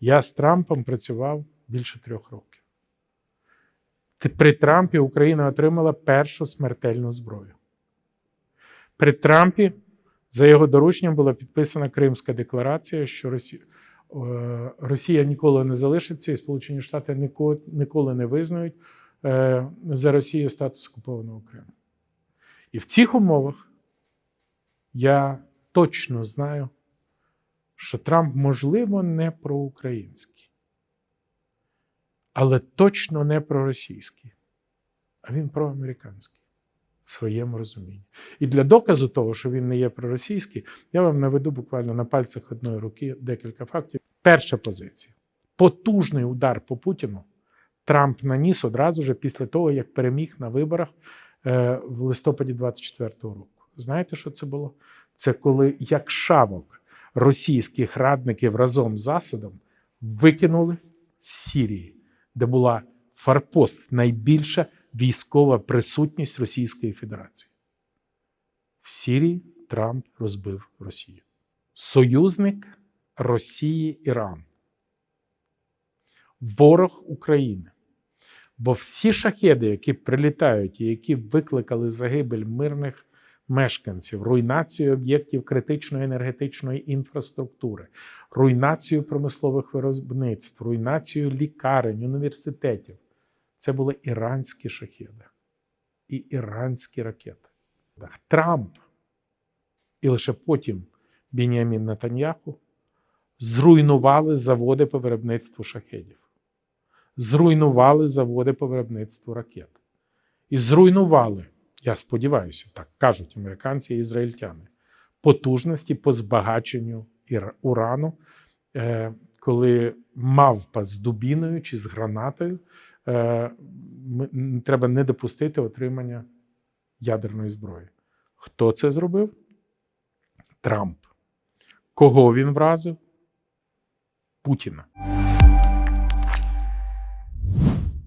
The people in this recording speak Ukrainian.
Я з Трампом працював більше трьох років. При Трампі Україна отримала першу смертельну зброю. При Трампі за його дорученням була підписана Кримська декларація, що Росія, е, Росія ніколи не залишиться, і Сполучені Штати ніколи не визнають е, за Росією статус окупованого Криму. І в цих умовах я точно знаю, що Трамп, можливо, не проукраїнський, але точно не проросійський, а він проамериканський в своєму розумінні. І для доказу того, що він не є проросійський, я вам наведу буквально на пальцях одної руки декілька фактів. Перша позиція: потужний удар по Путіну Трамп наніс одразу же після того, як переміг на виборах е, в листопаді 24-го року. Знаєте, що це було? Це коли як шавок російських радників разом з Асадом викинули з Сірії, де була форпост найбільша військова присутність Російської Федерації. В Сірії Трамп розбив Росію. Союзник Росії Іран. Ворог України. Бо всі шахеди, які прилітають і які викликали загибель мирних мешканців, руйнацію об'єктів критичної енергетичної інфраструктури, руйнацію промислових виробництв, руйнацію лікарень, університетів, це були іранські шахеди і іранські ракети. Трамп і лише потім Беніамін Натаньяху зруйнували заводи по виробництву шахедів, зруйнували заводи по виробництву ракет. І зруйнували, я сподіваюся, так кажуть американці і ізраїльтяни, потужності по збагаченню урану, е, коли мавпа з дубіною чи з гранатою, е, треба не допустити отримання ядерної зброї. Хто це зробив? Трамп. Кого він вразив? Путіна.